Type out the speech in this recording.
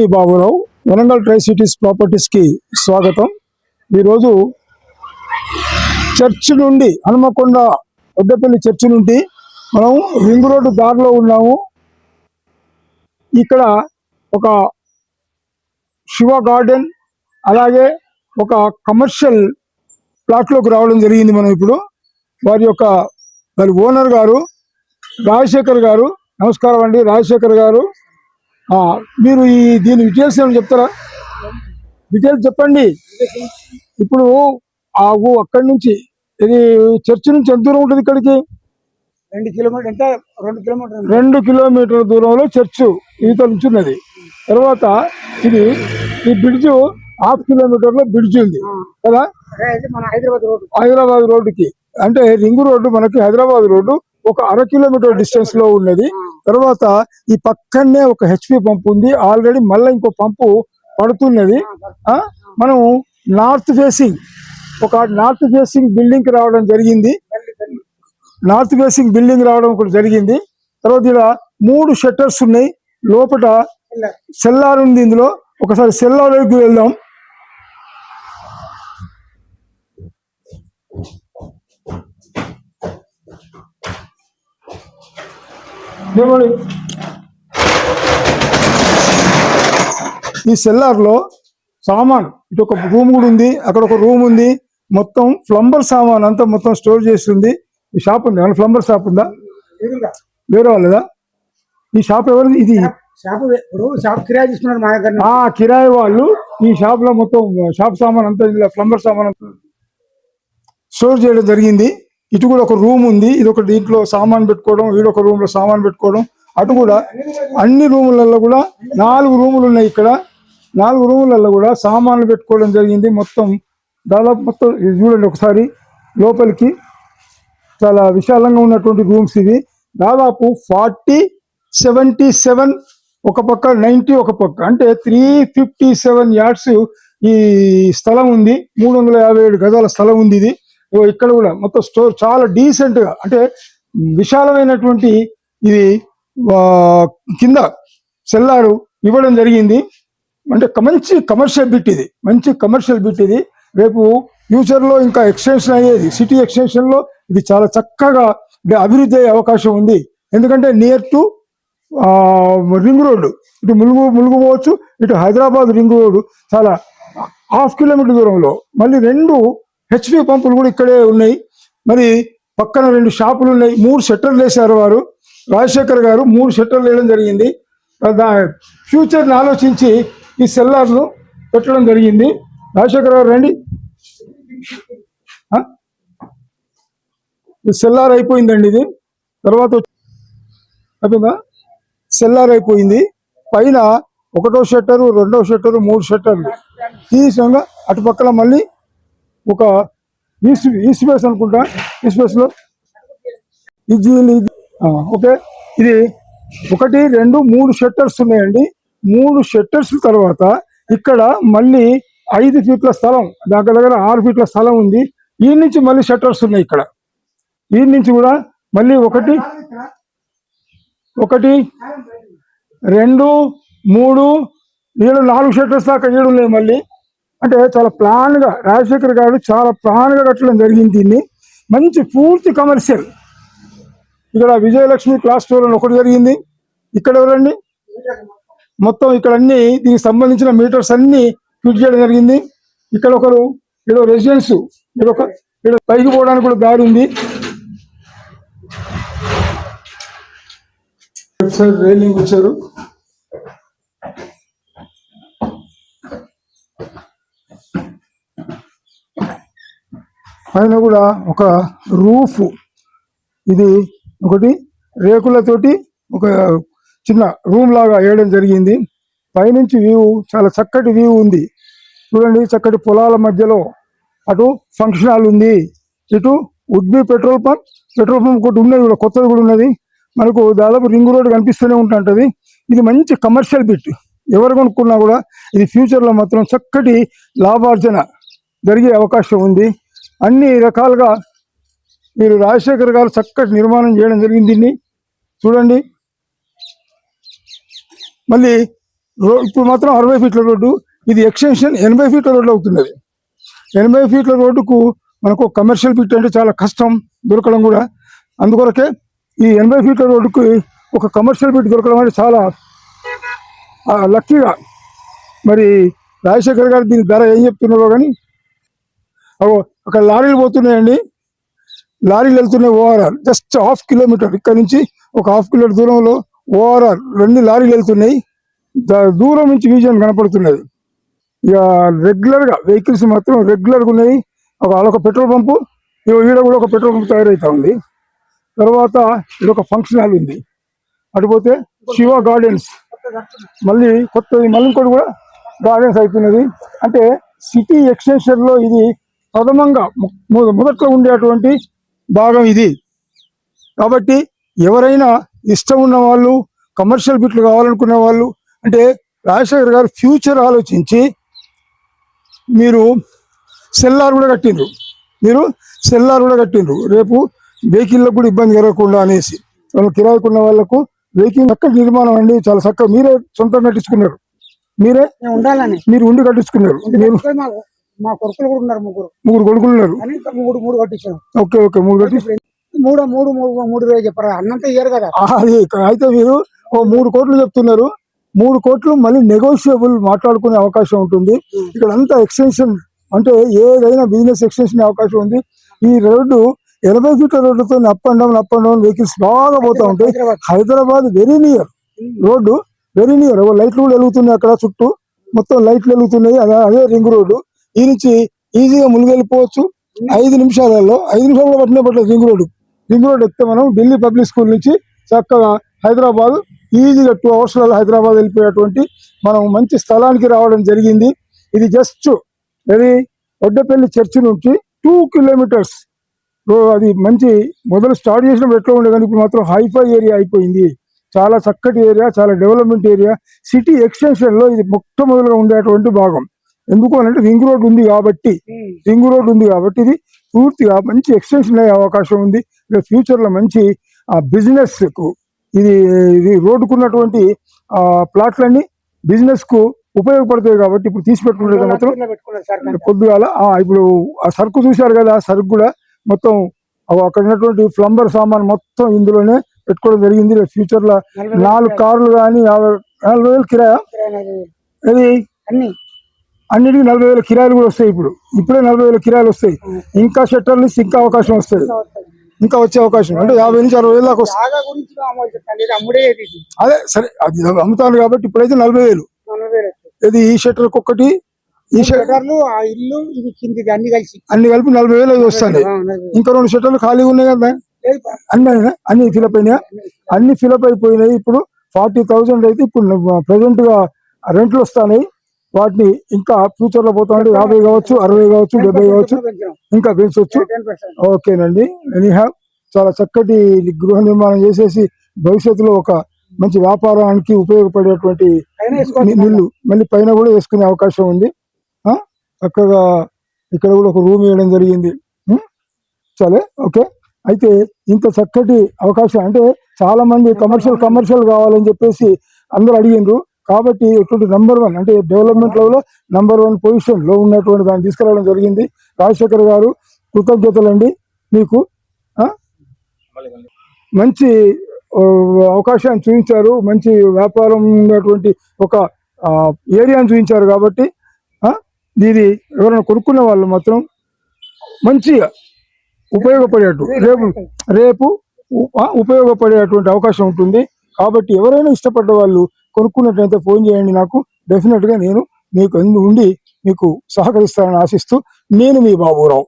Nandini Baburao Warangal tri cities ప్రాపర్టీస్కి స్వాగతం. ఈరోజు చర్చ్ నుండి హనుమకొండ పెద్దపల్లి చర్చ్ నుండి మనం రింగ్ రోడ్డు దారిలో ఉన్నాము. ఇక్కడ ఒక శివ గార్డెన్ అలాగే ఒక కమర్షియల్ ప్లాట్లోకి రావడం జరిగింది మనం ఇప్పుడు. వారి యొక్క వారి ఓనర్ గారు రాజశేఖర్ గారు నమస్కారం అండి రాజశేఖర్ గారు. మీరు ఈ దీని డీటెయిల్స్ ఏమైనా చెప్తారా? డీటెయిల్స్ చెప్పండి. ఇప్పుడు ఆ ఊ అక్కడి నుంచి. ఇది చర్చ్ నుంచి ఎంత దూరం ఉంటుంది ఇక్కడికి? రెండు కిలోమీటర్ ఎంత? రెండు కిలోమీటర్ రెండు కిలోమీటర్ల దూరంలో చర్చ్ ఈత నుంచి ఉన్నది. తర్వాత ఇది ఈ బ్రిడ్జ్ హాఫ్ కిలోమీటర్లో బ్రిడ్జ్ ఉంది. కదా? మన హైదరాబాద్ రోడ్ హైదరాబాద్ రోడ్డుకి. అంటే రింగ్ రోడ్డు మనకి హైదరాబాద్ రోడ్డు ఒక అర కిలోమీటర్ డిస్టెన్స్లో ఉన్నది. తర్వాత ఈ పక్కనే ఒక హెచ్పి పంప్ ఉంది. ఆల్రెడీ మళ్ళీ ఇంకో పంపు పడుతున్నది. ఆ, మనం నార్త్ ఫేసింగ్ ఒక నార్త్ ఫేసింగ్ బిల్డింగ్కి రావడం జరిగింది. నార్త్ ఫేసింగ్ బిల్డింగ్ రావడం కూడా జరిగింది. తర్వాత ఇలా మూడు షట్టర్స్ ఉన్నాయి. లోపల సెల్లార్ ఉంది ఇందులో. ఒకసారి సెల్లార్ వెళ్దాం. ఈ సెల్లార్లో సామాన్ ఇటు ఒక రూమ్ కూడా ఉంది అక్కడ ఒక రూమ్ ఉంది మొత్తం ప్లంబర్ సామాన్ అంతా మొత్తం స్టోర్ చేస్తుంది. ఈ షాప్ ఉంది? ఏమైనా ప్లంబర్ షాప్ ఉందా? వేరే వాళ్ళదా ఈ షాప్ ఎవరిది? ఇది షాప్ ఇప్పుడు షాప్ కిరాయి తీసుకున్నారు మా దగ్గర ఆ కిరాయి వాళ్ళు ఈ షాప్లో మొత్తం షాప్ సామాన్ అంతా ఇందులో ప్లంబర్ సామాన్ అంతా స్టోర్ చేయడం జరిగింది. ఇటు కూడా ఒక రూమ్ ఉంది. ఇది ఒక దీంట్లో సామాన్ పెట్టుకోవడం వీడు ఒక రూమ్లో సామాన్ పెట్టుకోవడం. అటు కూడా అన్ని రూములలో కూడా నాలుగు రూములు ఉన్నాయి ఇక్కడ. నాలుగు రూములలో కూడా సామాన్లు పెట్టుకోవడం జరిగింది. మొత్తం దాదాపు మొత్తం ఇది చూడండి ఒకసారి. లోపలికి చాలా విశాలంగా ఉన్నటువంటి రూమ్స్ ఇవి. దాదాపు ఫార్టీ సెవెంటీ సెవెన్ ఒక పక్క నైంటీ ఒక పక్క. అంటే త్రీ ఫిఫ్టీ సెవెన్ యార్డ్స్ ఈ స్థలం ఉంది. మూడు వందల యాభై ఏడు గజాల స్థలం ఉంది ఇది. ఇక్కడ కూడా మొత్తం స్టోర్ చాలా డీసెంట్గా అంటే విశాలమైనటువంటి ఇది కింద సెల్లారు ఇవ్వడం జరిగింది. అంటే మంచి కమర్షియల్ బిట్ ఇది మంచి కమర్షియల్ బిట్ ఇది. రేపు ఫ్యూచర్లో ఇంకా ఎక్స్టెన్షన్ అయ్యేది సిటీ ఎక్స్టెన్షన్లో ఇది చాలా చక్కగా అభివృద్ధి అయ్యే అవకాశం ఉంది. ఎందుకంటే నియర్ టు రింగ్ రోడ్డు ఇటు ములుగు ములుగు పోవచ్చు ఇటు హైదరాబాద్ రింగ్ రోడ్డు చాలా హాఫ్ కిలోమీటర్ దూరంలో. మళ్ళీ రెండు హెచ్పి పంపులు కూడా ఇక్కడే ఉన్నాయి. మరి పక్కన రెండు షాపులు ఉన్నాయి. మూడు షట్టర్లు వేశారు వారు. రాజశేఖర్ గారు మూడు షట్టర్లు వేయడం జరిగింది. దా ఫ్యూచర్ని ఆలోచించి ఈ సెల్లార్లు పెట్టడం జరిగింది. రాజశేఖర్ గారు రండి. ఆ? సెల్లార్ అయిపోయిందండి ఇది. తర్వాత అయిపోయిందా? సెల్లార్ అయిపోయింది. పైన ఒకటో షట్టరు రెండో షట్టరు మూడు షట్టర్లు తీసంగా అటు పక్కన మళ్ళీ ఒక ఈస్ట్ ఈస్ట్ ఫేస్ అనుకుంటా. ఈస్ట్ బేస్లో ఇది. ఓకే. ఇది ఒకటి రెండు మూడు షట్టర్స్ ఉన్నాయండి. మూడు షట్టర్స్ తర్వాత ఇక్కడ మళ్ళీ ఐదు ఫీట్ల స్థలం దగ్గర దగ్గర ఆరు ఫీట్ల స్థలం ఉంది. ఈ నుంచి మళ్ళీ షట్టర్స్ ఉన్నాయి ఇక్కడ. ఈ నుంచి కూడా మళ్ళీ ఒకటి ఒకటి రెండు మూడు ఏడు నాలుగు షట్టర్స్ దాకా ఏడు ఉన్నాయి మళ్ళీ. అంటే చాలా ప్లాన్గా రాజశేఖర్ గారు చాలా ప్లాన్గా కట్టడం జరిగింది దీన్ని. మంచి పూర్తి కమర్షియల్. ఇక్కడ విజయలక్ష్మి క్లాస్ స్టోర్ అని ఒకటి జరిగింది. ఇక్కడ ఎవరండి? మొత్తం ఇక్కడ అన్ని దీనికి సంబంధించిన మీటర్స్ అన్ని ఫిట్ చేయడం జరిగింది. ఇక్కడ ఒకరు ఏదో రెసిడెన్స్ ఇక్కడ ఒక ఇక్కడ పైకి పోవడానికి కూడా దారి ఉంది. లెఫ్ట్ రైలింగ్ వచ్చారు. పైన కూడా ఒక రూఫ్. ఇది ఒకటి రేకులతోటి ఒక చిన్న రూమ్ లాగా వేయడం జరిగింది. పైనుంచి వ్యూ చాలా చక్కటి వ్యూ ఉంది. చూడండి చక్కటి పొలాల మధ్యలో అటు ఫంక్షన్ హాల్ ఉంది. ఇటు would be petrol pump. Petrol pump ఒకటి ఉన్నది కూడా కొత్తది కూడా ఉన్నది. మనకు దాదాపు రింగ్ రోడ్ కనిపిస్తూనే ఉంటుంటుంది. ఇది మంచి కమర్షియల్ బిట్ ఎవరు కొనుక్కున్నా కూడా ఇది ఫ్యూచర్లో మాత్రం చక్కటి లాభార్జన జరిగే అవకాశం ఉంది. అన్ని రకాలుగా మీరు రాజశేఖర్ గారు చక్కటి నిర్మాణం చేయడం జరిగింది దీన్ని. చూడండి. మళ్ళీ రో- ఇప్పుడు మాత్రం అరవై ఫీట్ల రోడ్డు ఇది ఎక్స్టెన్షన్ ఎనభై ఫీట్ల రోడ్డు అవుతున్నది. ఎనభై ఫీట్ల రోడ్డుకు మనకు కమర్షియల్ ఫీట్ అంటే చాలా కష్టం దొరకడం కూడా. అందుకొరకే ఈ ఎనభై ఫీట్ల రోడ్డుకి ఒక కమర్షియల్ ఫీట్ దొరకడం అంటే చాలా లక్కీగా. మరి రాజశేఖర్ గారు దీని ధర ఏం చెప్తున్నారో కానీ అక్కడ లారీలు పోతున్నాయండి. లారీలు వెళ్తున్నాయి ఓఆర్ఆర్ జస్ట్ హాఫ్ కిలోమీటర్ ఇక్కడ నుంచి ఒక హాఫ్ కిలోమీటర్ దూరంలో ఓఆర్ఆర్ రెండు లారీలు వెళ్తున్నాయి. దూరం నుంచి విజన్ కనపడుతున్నది. ఇక రెగ్యులర్గా వెహికల్స్ మాత్రం రెగ్యులర్గా ఉన్నాయి. ఒక ఆడొక పెట్రోల్ పంపు ఈడ కూడా ఒక పెట్రోల్ పంప్ తయారైతా ఉంది. తర్వాత ఇది ఒక ఫంక్షన్ హాల్ ఉంది. అటుపోతే శివ గార్డెన్స్. మళ్ళీ కొత్త మళ్ళీ ఇంకోటి కూడా గార్డెన్స్ అవుతున్నది అంటే సిటీ ఎక్స్టెన్షన్లో ఇది ప్రథమంగా మొదట్లో ఉండేటువంటి భాగం ఇది. కాబట్టి ఎవరైనా ఇష్టం ఉన్న వాళ్ళు కమర్షియల్ బిట్లు కావాలనుకునే వాళ్ళు అంటే రాజశేఖర్ గారు ఫ్యూచర్ ఆలోచించి మీరు సెల్లార్ కూడా కట్టిండ్రు. మీరు సెల్లార్ కూడా కట్టిండ్రు. రేపు వెహికల్లకు కూడా ఇబ్బంది కలగకుండా అనేసి. వాళ్ళు కిరాయికున్న వాళ్ళకు వెహికల్ చక్కటి నిర్మాణం అండి చాలా చక్కగా మీరే సొంతంగా కట్టించుకున్నారు. మీరే ఉండాలని. మీరు ఉండి కట్టించుకున్నారు. మీరు మా కొడుకులు కూడా ఉన్నారు ముగ్గురు. ముగ్గురు కొడుకులు ఉన్నారు. మూడు మూడు కట్టించాం ఓకే ఓకే మూడు కట్టి మూడు మూడు మూడు మూడు వేలు చెప్పారు. అన్నంత ఇయ్యారు కదా. అయితే మీరు ఓ మూడు కోట్లు చెప్తున్నారు. మూడు కోట్లు మళ్ళీ నెగోషియబుల్ మాట్లాడుకునే అవకాశం ఉంటుంది. ఇక్కడ అంతా ఎక్స్టెన్షన్ అంటే ఏదైనా బిజినెస్ ఎక్స్టెన్షన్ అవకాశం ఉంది. ఈ రోడ్డు ఎనభై ఫీట్ల రోడ్డుతో up and down up and down vehicles బాగా పోతా ఉంటాయి. Hyderabad. Very near road very near లైట్లు కూడా వెలుగుతున్నాయి అక్కడ చుట్టూ. మొత్తం లైట్లు వెలుగుతున్నాయి. అదే రింగ్ రోడ్డు. ఈ ఈజీగా మునిగెళ్ళిపోవచ్చు. ఐదు నిమిషాలలో ఐదు నిమిషాల్లో పట్టిన పట్ల రింగ్ రోడ్డు. రింగ్ రోడ్ ఎక్కితే మనం ఢిల్లీ పబ్లిక్ స్కూల్ నుంచి చక్కగా హైదరాబాద్ ఈజీగా టూ అవర్స్లలో హైదరాబాద్ వెళ్ళిపోయేటువంటి మనం మంచి స్థలానికి రావడం జరిగింది. ఇది జస్ట్ అది ఒడ్డపల్లి చర్చి నుంచి టూ కిలోమీటర్స్ అది మంచి మొదలు స్టార్ట్ చేసినప్పుడు ఎట్లా ఉండే కానీ ఇప్పుడు మాత్రం హైఫై ఏరియా అయిపోయింది. చాలా చక్కటి ఏరియా చాలా డెవలప్మెంట్ ఏరియా. సిటీ ఎక్స్టెన్షన్లో ఇది మొట్టమొదలుగా ఉండేటువంటి భాగం. ఎందుకు అంటే రింగ్ రోడ్ ఉంది కాబట్టి. రింగ్ రోడ్ ఉంది కాబట్టి ఇది పూర్తిగా మంచి ఎక్స్టెన్షన్ అయ్యే అవకాశం ఉంది. ఇక ఫ్యూచర్లో మంచి ఆ బిజినెస్కు ఇది ఇది రోడ్డుకున్నటువంటి ప్లాట్లన్నీ బిజినెస్కు ఉపయోగపడతాయి కాబట్టి ఇప్పుడు తీసి పెట్టుకుంటే మాత్రం పొద్దుగాల ఇప్పుడు ఆ సరుకు చూశారు కదా ఆ సరుకు కూడా మొత్తం అక్కడ ఉన్నటువంటి ప్లంబర్ సామాన్ మొత్తం ఇందులోనే పెట్టుకోవడం జరిగింది. ఫ్యూచర్లో నాలుగు కార్లు కానీ యాభై నలభై వేలు కిరాయా? ఇది అన్నిటికీ నలభై వేల కిరాయిలు కూడా వస్తాయి ఇప్పుడు. ఇప్పుడే నలభై వేల కిరాయిలు వస్తాయి. ఇంకా షట్టర్లు ఇంకా అవకాశం వస్తుంది ఇంకా వచ్చే అవకాశం. అంటే యాభై నుంచి అరవై వేలు దాకా అదే సరే అది అమ్ముతాను కాబట్టి ఇప్పుడైతే నలభై వేలు. ఇది ఈ షట్టర్ ఒక్కటి? ఈ షట్టర్ షటర్లు ఆ ఇల్లు ఇది కిందిది అన్ని కలిసి. అన్ని కలిపి నలభై వేలు అవి వస్తాయి. ఇంకా రెండు షట్టర్లు ఖాళీగా ఉన్నాయి కదా. అన్ని అన్ని ఫిలప్ అయినాయా? అన్ని ఫిలప్ అయిపోయినాయి. ఇప్పుడు ఫార్టీ థౌజండ్ అయితే ఇప్పుడు ప్రజెంట్గా రెంట్లు వస్తాయి వాటిని ఇంకా ఫ్యూచర్లో పోతా ఉంటే యాభై కావచ్చు అరవై కావచ్చు డెబ్బై కావచ్చు. ఇంకా పెంచవచ్చు 10%. ఓకేనండి ఎనీహా చాలా చక్కటి గృహ నిర్మాణం చేసేసి భవిష్యత్తులో ఒక మంచి వ్యాపారానికి ఉపయోగపడేటువంటి అయినా వేసుకోవచ్చు. ని- నిల్లు మళ్ళీ పైన కూడా వేసుకునే అవకాశం ఉంది? చక్కగా ఇక్కడ కూడా ఒక రూమ్ వేయడం జరిగింది? సరే ఓకే అయితే ఇంత చక్కటి అవకాశం అంటే చాలా మంది కమర్షియల్ కమర్షియల్ కావాలని చెప్పేసి అందరూ అడిగిండ్రు కాబట్టి ఇటువంటి నంబర్ వన్ అంటే డెవలప్మెంట్లో నంబర్ వన్ పొజిషన్లో ఉన్నటువంటి దాన్ని తీసుకురావడం జరిగింది. రాజశేఖర్ గారు కృతజ్ఞతలండి మీకు. మంచి అవకాశాన్ని చూపించారు. మంచి వ్యాపారం ఉన్నటువంటి ఒక ఏరియాను ఏరియాని చూపించారు కాబట్టి ఇది ఎవరైనా కొనుక్కునే వాళ్ళు మాత్రం మంచిగా ఉపయోగపడేటు రేపు రేపు ఉపయోగపడేటువంటి అవకాశం ఉంటుంది. కాబట్టి ఎవరైనా ఇష్టపడ్డ వాళ్ళు కొనుక్కున్నట్లయితే ఫోన్ చేయండి నాకు. డెఫినెట్గా నేను మీకు అందు ఉండి మీకు సహకరిస్తానని ఆశిస్తూ నేను మీ బాబురావు.